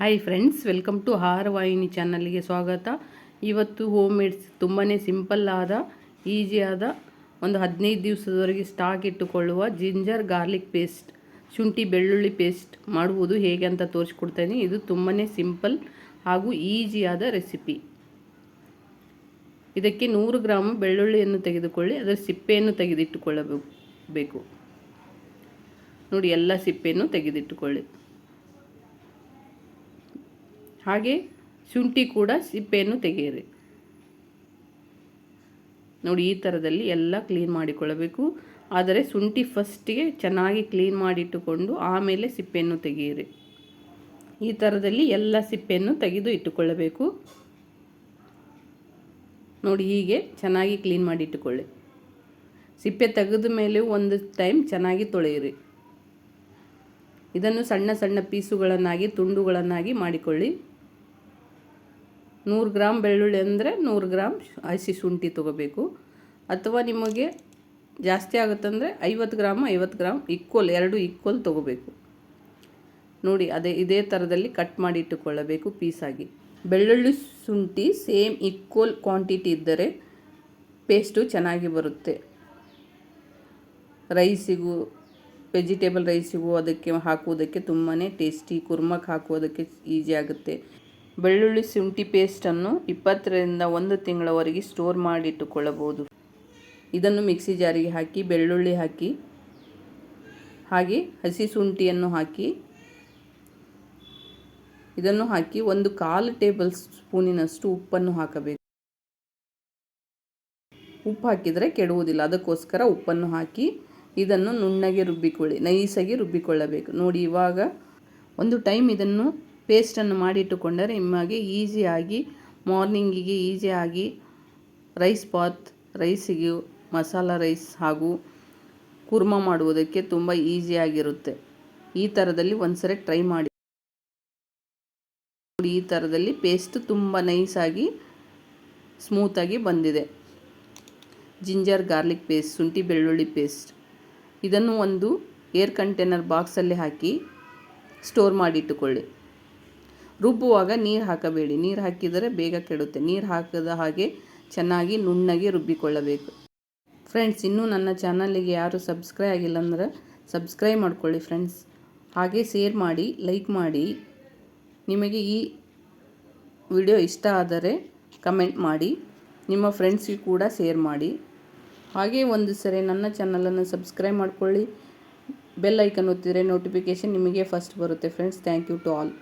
Hi friends welcome to ಆಹಾರವಾಹಿನಿ ಚಾನಲ್ಗೆ ಸ್ವಾಗತ. ಇವತ್ತು ಹೋಮ್ ಮೇಡ್ಸ್ ತುಂಬಾ ಸಿಂಪಲ್ ಆದ ಈಸಿಯಾದ ಒಂದು ಹದಿನೈದು ದಿವಸದವರೆಗೆ ಸ್ಟಾಕ್ ಇಟ್ಟುಕೊಳ್ಳುವ ಜಿಂಜರ್ ಗಾರ್ಲಿಕ್ ಪೇಸ್ಟ್ ಶುಂಠಿ ಬೆಳ್ಳುಳ್ಳಿ ಪೇಸ್ಟ್ ಮಾಡುವುದು ಹೇಗೆ ಅಂತ ತೋರಿಸ್ಕೊಡ್ತೇನೆ. ಇದು ತುಂಬಾ ಸಿಂಪಲ್ ಹಾಗೂ ಈಸಿಯಾದ ರೆಸಿಪಿ ಇದಕ್ಕೆ ನೂರು ಗ್ರಾಮ್ ಬೆಳ್ಳುಳ್ಳಿಯನ್ನು ತೆಗೆದುಕೊಳ್ಳಿ, ಅದರ ಸಿಪ್ಪೆಯನ್ನು ತೆಗೆದಿಟ್ಟುಕೊಳ್ಳಬೇಕು. ನೋಡಿ, ಎಲ್ಲ ಸಿಪ್ಪೆಯನ್ನು ತೆಗೆದಿಟ್ಟುಕೊಳ್ಳಿ. ಹಾಗೆ ಶುಂಠಿ ಕೂಡ ಸಿಪ್ಪೆಯನ್ನು ತೆಗೆಯಿರಿ. ನೋಡಿ, ಈ ಥರದಲ್ಲಿ ಎಲ್ಲ ಕ್ಲೀನ್ ಮಾಡಿಕೊಳ್ಳಬೇಕು. ಆದರೆ ಶುಂಠಿ ಫಸ್ಟಿಗೆ ಚೆನ್ನಾಗಿ ಕ್ಲೀನ್ ಮಾಡಿಟ್ಟುಕೊಂಡು ಆಮೇಲೆ ಸಿಪ್ಪೆಯನ್ನು ತೆಗೆಯಿರಿ. ಈ ಥರದಲ್ಲಿ ಎಲ್ಲ ಸಿಪ್ಪೆಯನ್ನು ತೆಗೆದು ಇಟ್ಟುಕೊಳ್ಳಬೇಕು. ನೋಡಿ, ಹೀಗೆ ಚೆನ್ನಾಗಿ ಕ್ಲೀನ್ ಮಾಡಿ ಇಟ್ಟುಕೊಳ್ಳಿ ಸಿಪ್ಪೆ ತೆಗೆದ ಮೇಲೆ ಒಂದು ಟೈಮ್ ಚೆನ್ನಾಗಿ ತೊಳೆಯಿರಿ. ಇದನ್ನು ಸಣ್ಣ ಸಣ್ಣ ಪೀಸುಗಳನ್ನಾಗಿ, ತುಂಡುಗಳನ್ನಾಗಿ ಮಾಡಿಕೊಳ್ಳಿ. ನೂರು ಗ್ರಾಮ್ ಬೆಳ್ಳುಳ್ಳಿ ಅಂದರೆ ನೂರು ಗ್ರಾಮ್ ಹಸಿ ಶುಂಠಿ ತೊಗೋಬೇಕು. ಅಥವಾ ನಿಮಗೆ ಜಾಸ್ತಿ ಆಗುತ್ತಂದರೆ ಐವತ್ತು ಗ್ರಾಮ್ ಐವತ್ತು ಗ್ರಾಮ್ ಈಕ್ವಲ್ ಎರಡು ಈಕ್ವಲ್ ತೊಗೋಬೇಕು. ನೋಡಿ, ಅದೇ, ಇದೇ ಥರದಲ್ಲಿ ಕಟ್ ಮಾಡಿ ಇಟ್ಟುಕೊಳ್ಳಬೇಕು ಪೀಸಾಗಿ ಬೆಳ್ಳುಳ್ಳಿ, ಶುಂಠಿ ಸೇಮ್ ಈಕ್ವಲ್ ಕ್ವಾಂಟಿಟಿ ಇದ್ದರೆ ಪೇಸ್ಟು ಚೆನ್ನಾಗಿ ಬರುತ್ತೆ. ರೈಸಿಗೂ ವೆಜಿಟೇಬಲ್ ರೈಸಿಗೂ ಅದಕ್ಕೆ ಹಾಕುವುದಕ್ಕೆ ತುಂಬಾ ಟೇಸ್ಟಿ ಕುರ್ಮಕ್ಕೆ ಹಾಕುವುದಕ್ಕೆ ಈಸಿ ಆಗುತ್ತೆ. ಬೆಳ್ಳುಳ್ಳಿ ಶುಂಠಿ ಪೇಸ್ಟನ್ನು ಇಪ್ಪತ್ತರಿಂದ ಒಂದು ತಿಂಗಳವರೆಗೆ ಸ್ಟೋರ್ ಮಾಡಿಟ್ಟುಕೊಳ್ಳಬಹುದು. ಇದನ್ನು ಮಿಕ್ಸಿ ಜಾರಿಗೆ ಹಾಕಿ, ಬೆಳ್ಳುಳ್ಳಿ ಹಾಕಿ, ಹಾಗೆ ಹಸಿ ಶುಂಠಿಯನ್ನು ಹಾಕಿ, ಇದನ್ನು ಹಾಕಿ ಒಂದು ಕಾಲು ಟೇಬಲ್ ಸ್ಪೂನಿನಷ್ಟು ಉಪ್ಪನ್ನು ಹಾಕಬೇಕು. ಉಪ್ಪು ಹಾಕಿದರೆ ಕೆಡುವುದಿಲ್ಲ, ಅದಕ್ಕೋಸ್ಕರ ಉಪ್ಪನ್ನು ಹಾಕಿ ಇದನ್ನು ನುಣ್ಣಗೆ ರುಬ್ಬಿಕೊಳ್ಳಿ, ನೈಸಾಗಿ ರುಬ್ಬಿಕೊಳ್ಳಬೇಕು. ನೋಡಿ, ಇವಾಗ ಒಂದು ಟೈಮ್ ಇದನ್ನು ಪೇಸ್ಟನ್ನು ಮಾಡಿಟ್ಟುಕೊಂಡರೆ ನಿಮಗೆ ಈಸಿಯಾಗಿ, ಮಾರ್ನಿಂಗಿಗೆ ಈಸಿಯಾಗಿ ರೈಸ್ ಬಾತ್, ರೈಸಿಗೆ ಮಸಾಲ ರೈಸ್ ಹಾಗೂ ಕುರ್ಮ ಮಾಡುವುದಕ್ಕೆ ತುಂಬ ಈಸಿಯಾಗಿರುತ್ತೆ. ಈ ಥರದಲ್ಲಿ ಒಂದ್ಸರಿ ಟ್ರೈ ಮಾಡಿ. ಈ ಥರದಲ್ಲಿ ಪೇಸ್ಟ್ ತುಂಬ ನೈಸಾಗಿ, ಸ್ಮೂತಾಗಿ ಬಂದಿದೆ. ಜಿಂಜರ್, ಗಾರ್ಲಿಕ್ ಪೇಸ್ಟ್, ಶುಂಠಿ, ಬೆಳ್ಳುಳ್ಳಿ ಪೇಸ್ಟ್. ಇದನ್ನು ಒಂದು ಏರ್ ಕಂಟೈನರ್ ಬಾಕ್ಸಲ್ಲಿ ಹಾಕಿ ಸ್ಟೋರ್ ಮಾಡಿಟ್ಟುಕೊಳ್ಳಿ. ರುಬ್ಬುವಾಗ ನೀರು ಹಾಕಬೇಡಿ. ನೀರು ಹಾಕಿದರೆ ಬೇಗ ಕೆಡುತ್ತೆ. ನೀರು ಹಾಕದ ಹಾಗೆ ಚೆನ್ನಾಗಿ ನುಣ್ಣಗೆ ರುಬ್ಬಿಕೊಳ್ಳಬೇಕು. ಫ್ರೆಂಡ್ಸ್ ಇನ್ನೂ ನನ್ನ ಚಾನಲಿಗೆ ಯಾರು ಸಬ್ಸ್ಕ್ರೈಬ್ ಆಗಿಲ್ಲ ಅಂದ್ರೆ ಸಬ್ಸ್ಕ್ರೈಬ್ ಮಾಡ್ಕೊಳ್ಳಿ ಫ್ರೆಂಡ್ಸ್ ಹಾಗೆ ಶೇರ್ ಮಾಡಿ ಲೈಕ್ ಮಾಡಿ. ನಿಮಗೆ ಈ ವಿಡಿಯೋ ಇಷ್ಟ ಆದರೆ ಕಮೆಂಟ್ ಮಾಡಿ. ನಿಮ್ಮ ಫ್ರೆಂಡ್ಸಿಗೆ ಕೂಡ ಶೇರ್ ಮಾಡಿ. ಹಾಗೆ ಒಂದು ಸರಿ ನನ್ನ ಚಾನಲನ್ನು ಸಬ್ಸ್ಕ್ರೈಬ್ ಮಾಡ್ಕೊಳ್ಳಿ. ಬೆಲ್ ಐಕನ್ ಒತ್ತಿದರೆ ನೋಟಿಫಿಕೇಷನ್ ನಿಮಗೆ ಫಸ್ಟ್ ಬರುತ್ತೆ friends thank you to all